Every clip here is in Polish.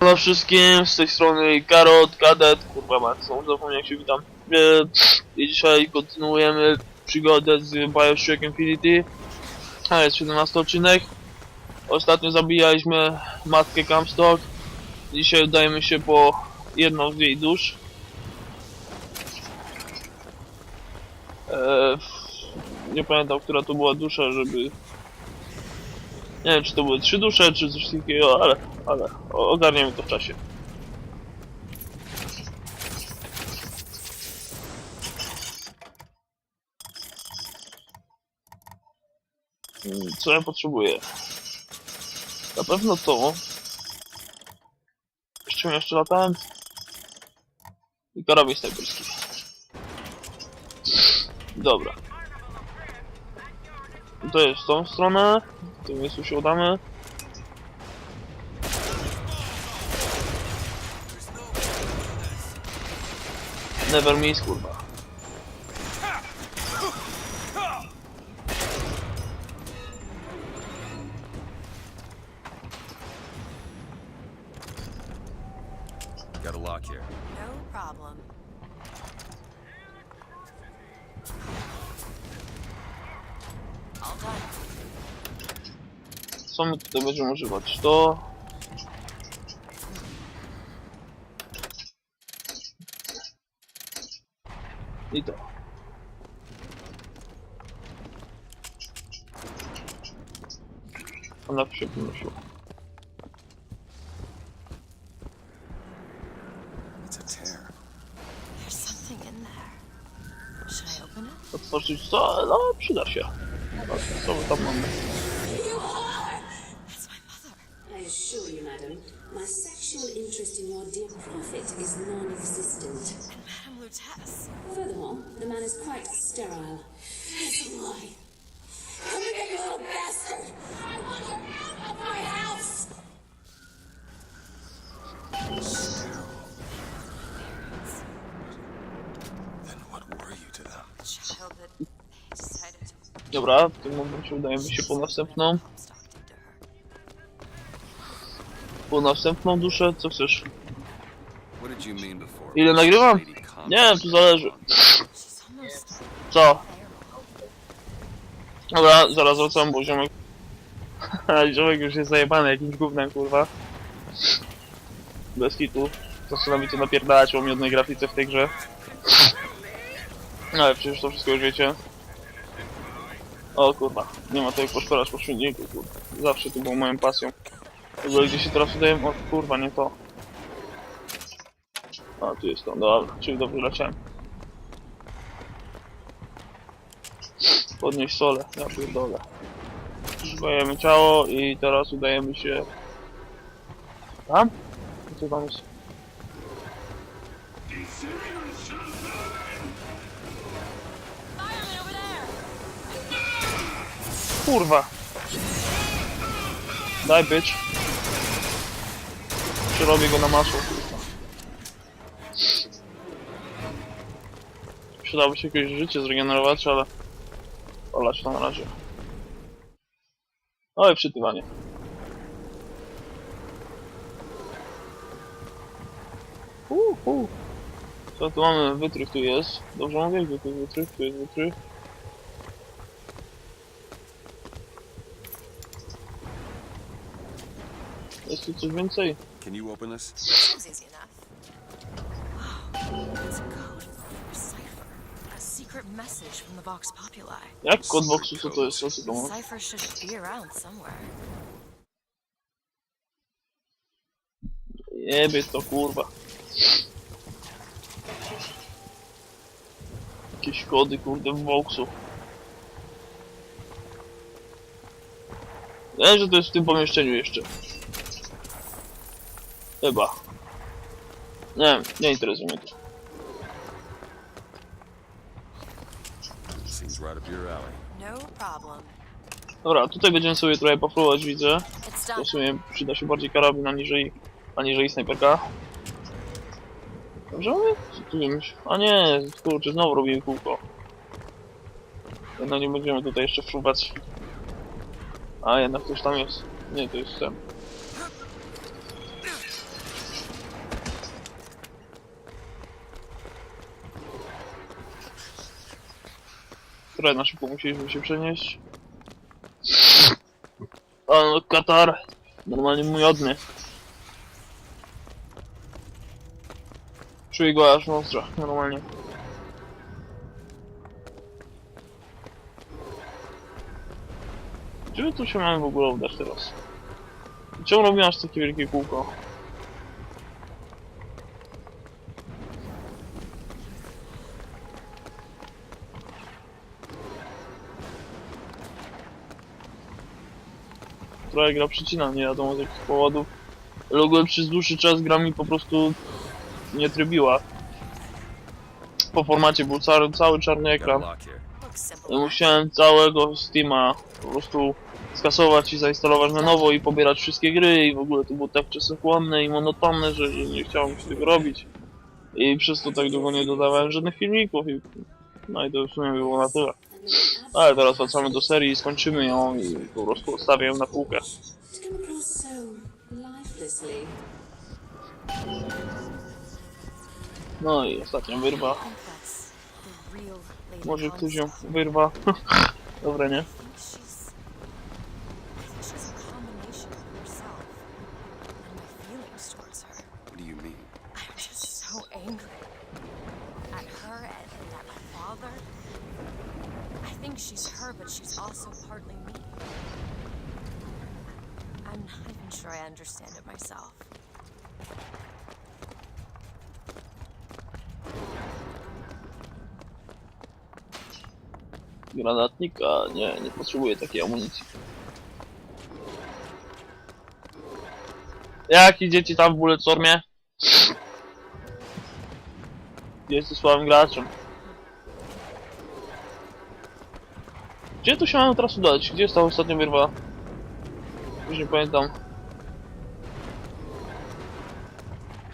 Halo wszystkim, z tej strony Karot, Kadet, kurwa Max, zapomniałem jak się witam. E, I dzisiaj kontynuujemy przygodę z Bioshock Infinity. A jest 17 odcinek. Ostatnio zabijaliśmy matkę Comstock. Dzisiaj udajemy się po jedną z jej dusz. E, nie pamiętam, która to była dusza, żeby... Nie wiem, czy to były trzy dusze, czy coś takiego, ale, ale ogarniemy to w czasie. Mm, Co ja potrzebuję? Na pewno to. Czym jeszcze latałem? I karabin snajperski. Dobra. To jest w tą stronę. Tym miejscu się udamy. Never miss, kurwa. Got a lock here. No problem. All done. Co my tutaj będziemy używać? To... Ona się podnosiła. It's a tear. There's something in there. Should I open it? Otworzyć co? No, przyda się. Dobra, Co my tam mamy? That's my mother. I assure you, madam, my sexual interest in your dear prophet is non-existent. And Madame Lutece. Furthermore, the man is quite sterile. Dobra, w tym momencie udajemy się po następną. to. Po następną duszę. Co chcesz? Ile nagrywam? Nie wiem, tu zależy. Co? Dobra, zaraz wracam, bo ziomek... ziomek już jest zajebany jakimś gównem, kurwa. Bez kitu. Zastanawia się napierdalać o miodnej grafice w tej grze. Ale przecież to wszystko już wiecie. O kurwa, nie ma tutaj poszkorasz po śmietniku, kurwa. Zawsze to było moją pasją. W ogóle gdzie się teraz udaję? O kurwa, nie to. A, tu jest to, dobra, czyli dobrze leciałem. Podnieść solę, ja pierdolę. Używajemy ciało i teraz udajemy się... Tam? Co tam jest? Kurwa! Daj bitch. Przerobię go na masło, kurwa. Przydałoby się jakieś życie zregenerować, ale... Olać to na razie. I przytywanie. Uh, uh. Co tu mamy? Wytrych tu jest. Dobrze mówię? Gdzie tu jest wytrych? Tu jest wytrych. Jest tu coś więcej? Can you open this? Seems easy enough. Wow, it's a code for a cipher. A secret message from the Vox Populi. Jak kod boxu, co to jest? Co to ma? Cipher should be around somewhere. Jebie to kurwa. Jakieś kody kurde w boxu. Nie, że to jest w tym pomieszczeniu jeszcze. Chyba. Nie nie interesuje mnie to. Seems right up your alley. No problem. Dobra, tutaj będziemy sobie trochę poflować, widzę. It's To done. w sumie przyda się bardziej karabin aniżeli, aniżeli snajperka. Dobrze mówię? Tu wiem? A nie, kurczę, znowu robimy kółko. Jednak nie będziemy tutaj jeszcze wczuwać. A jednak ktoś tam jest. Nie, to jest ten. Trochę na szybko musieliśmy się przenieść. A no, Katar. Normalnie miodny. Czuję go aż w normalnie. Gdzie my tu się mamy w ogóle udać teraz? Czemu robię aż takie wielkie kółko? Trochę gra przycina, nie wiadomo z jakich powodów. Ogólnie przez dłuższy czas gra mi po prostu nie trybiła. Po formacie był cały, cały czarny ekran. musiałem całego Steama po prostu skasować i zainstalować na nowo i pobierać wszystkie gry i w ogóle to było tak czasochłonne i monotonne, że, że nie chciałem się tego robić. I przez to tak długo nie dodawałem żadnych filmików i no i to w sumie było na tyle. Ale teraz wracamy do serii skończymy ją i po prostu odstawię ją na półkę. No i ostatnia wyrwa. Może ktoś ją wyrwa. Dobre, nie? I understand it myself. Granatnika? Nie, nie potrzebuję takiej amunicji. Jak idziecie tam w Bulletstormie? Jesteś słabym graczem. Gdzie tu się mamy teraz udać? Gdzie jest ta ostatnia wyrwa? Już nie pamiętam.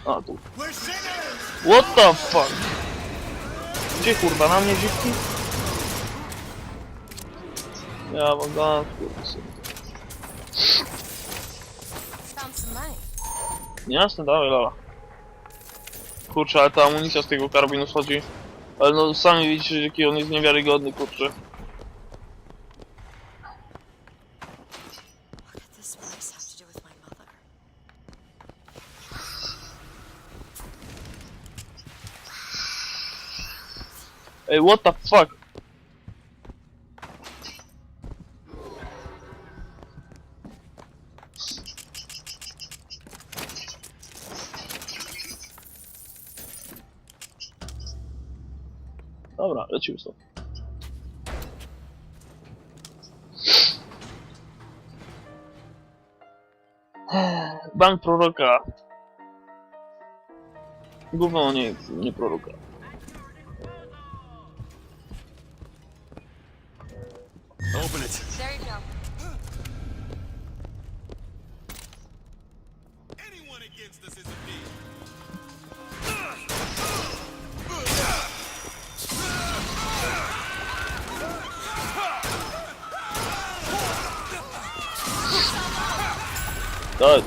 A, tu. What the fuck? Gdzie kurwa? Na mnie dziwki? Ja mam da, kurwa. money. Jasne, dawaj, lala. Kurczę, ale ta amunicja z tego karabinu schodzi. Ale no sami widzicie, jaki on jest niewiarygodny, kurczę. What did this place have to do with my mother? Ej, what the fuck? Dobra, lecimy stąd. Bank proroka. Gówno nie, nie proroka. Open it. There you go. Anyone against us is a thief. Tak.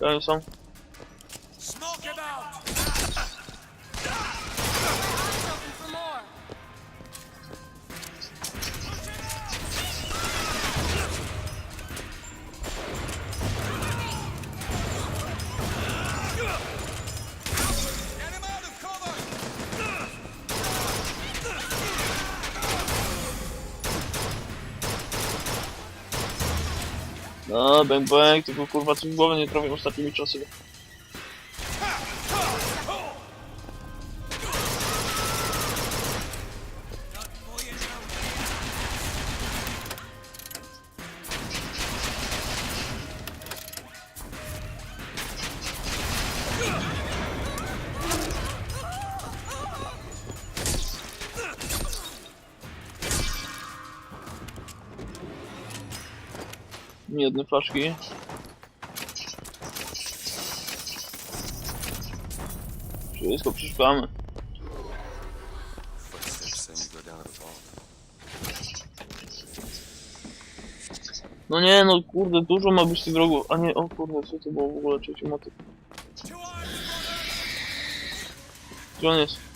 Tam są. Bang bang, tylko kurwa coś w głowę nie trafię ostatnimi czasy. Jedne flaszki. Wszystko przeszukamy. No nie, no kurde, dużo ma być tych wrogów. A nie, o kurde, co to było w ogóle trzeci motyw? Gdzie on jest?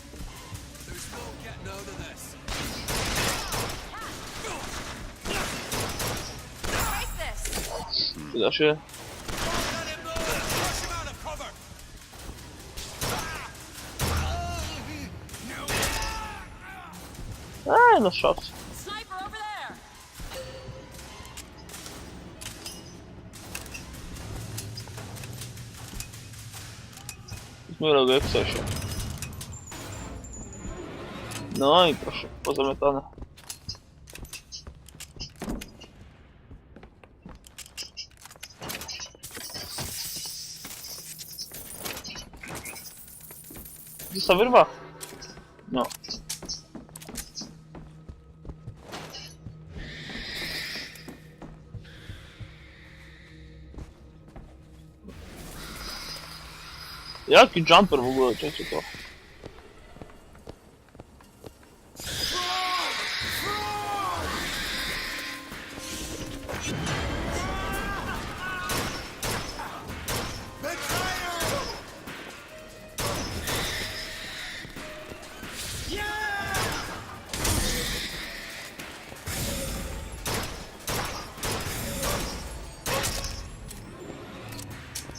Of cover. Eee, no szafce. Sniper over there. Zmierał go jak chce się. No i proszę, pozamiatane. Zostaw wyrwa. No. Jaki jumper w ogóle, czekajcie to.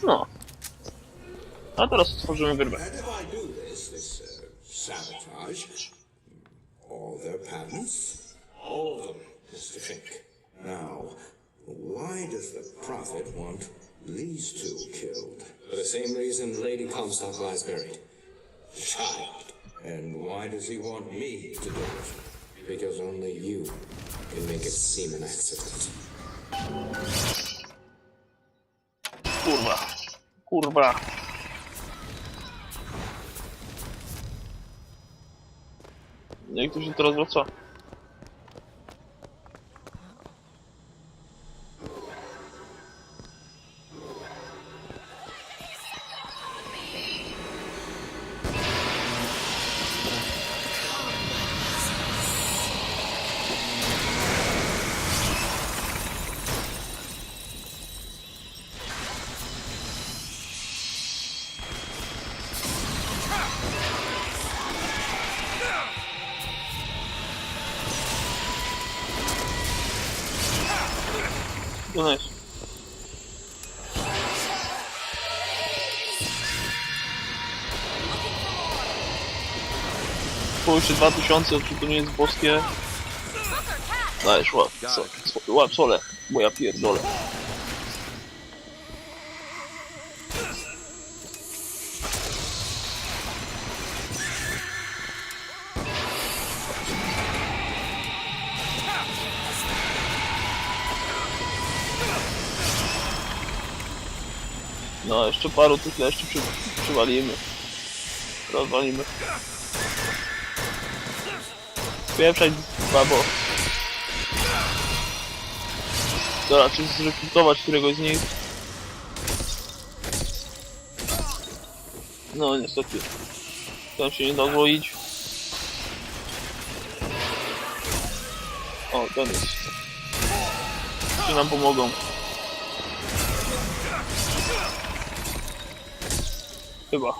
No. A teraz otworzymy wyrwę. And if I do this, this uh, sabotage, all their patents, all of them, Mr. Fink. Now, why does the Prophet want these two killed? For the same reason Lady Comstock lies buried. Child. And why does he want me to do it? Because only you can make it seem an accident. Kurwa. Jak to się teraz wraca? Nice. Spójrzcie, 2000, czy to nie jest boskie? Dajesz, łap, so, łap sole, bo ja pierdolę. No, jeszcze paru tych leszczy przy, przywalimy. Rozwalimy. Spieprzaj, babo. Dobra, czy zrekrutować któregoś z nich? No, niestety. Tam się nie da złoić. O, ten jest. Czy nam pomogą? Chyba.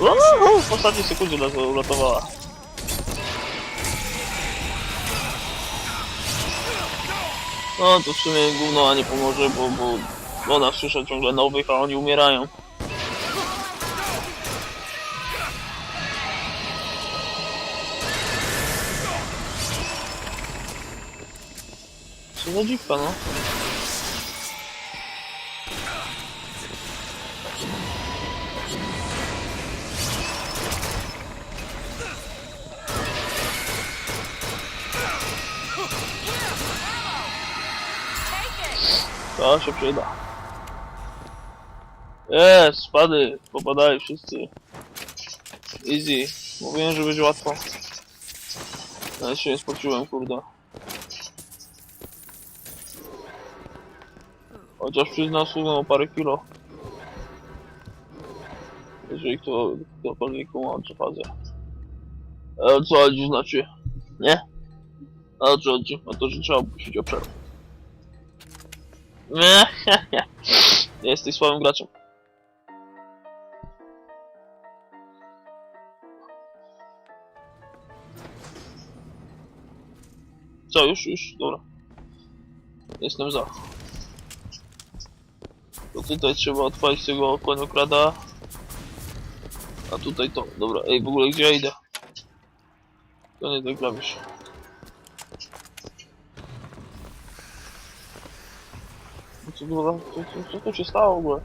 Uuu, W ostatniej sekundzie nas uratowała. No to w sumie gówno nie pomoże, bo, bo ona słyszę ciągle nowych, a oni umierają. Co za dziwka, no. To się przyda. Jest, spady, popadali wszyscy. Easy. Mówiłem, że będzie łatwo. Ale się nie spoczyłem, kurde. Chociaż przyznam sługą o parę kilo. Jeżeli kto, ktokolwiek co chodzi. A o co chodzi znaczy? Nie? A o co chodzi? O to, że trzeba prosić o przerwę. Nie, Jesteś słabym graczem. Co, już, już, dobra. Jestem za. Tutaj trzeba odpalić tego koniokrada. A tutaj to, dobra, ej, w ogóle gdzie ja idę? To nie ten klawisz. Co, co, co, co tu się stało w ogóle?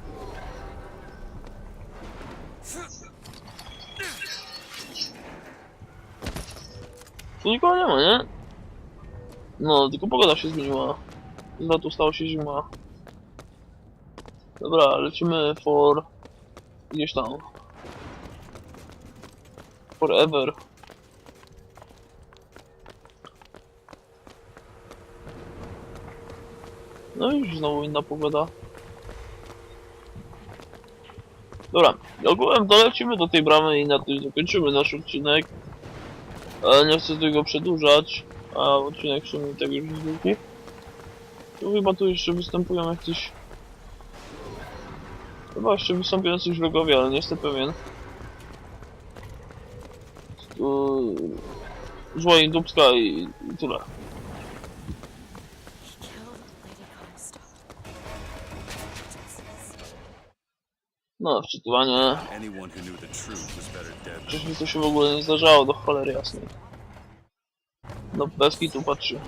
Tu nikogo nie ma, nie? No, tylko pogoda się zmieniła. Z lotu stało się zima. Dobra, lecimy for... gdzieś tam. Forever. No i już znowu inna pogoda. Dobra, ogółem dolecimy do tej bramy i na tym zakończymy nasz odcinek. Ale nie chcę tego przedłużać, a odcinek w sumie tak już jest długi. Tu chyba tu jeszcze występują jakieś... Chyba jeszcze wystąpią jacyś wrogowie, ale nie jestem pewien. Tu... Zła i dupska i, i tyle. No, wczytywanie. Wcześniej to się w ogóle nie zdarzało, do cholery jasnej. No, Beski tu patrzy.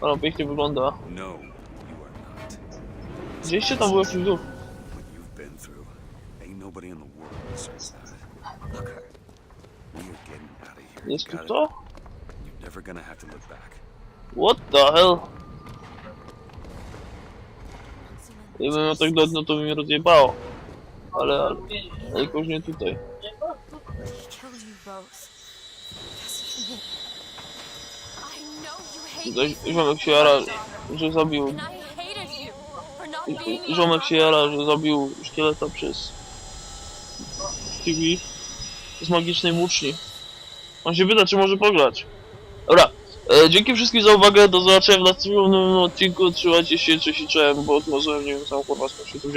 Ale pięknie wygląda. No. Widzieliście tam były here. Jest tu to. What the hell? Gdybym miał tak do dna, to by mnie rozjebało. Ale, ale, ale nie tutaj. Tutaj ziomek się jara, że zabił... And I hated you Ziomek się jara, że zabił szkieleta przez... TV z magicznej włóczni. On się pyta, czy może pograć. Dobra, e, dzięki wszystkim za uwagę, do zobaczenia w następnym odcinku, trzymajcie się, cześć i cześć, bo odmorzyłem, nie wiem, całą kurwa wziąłem.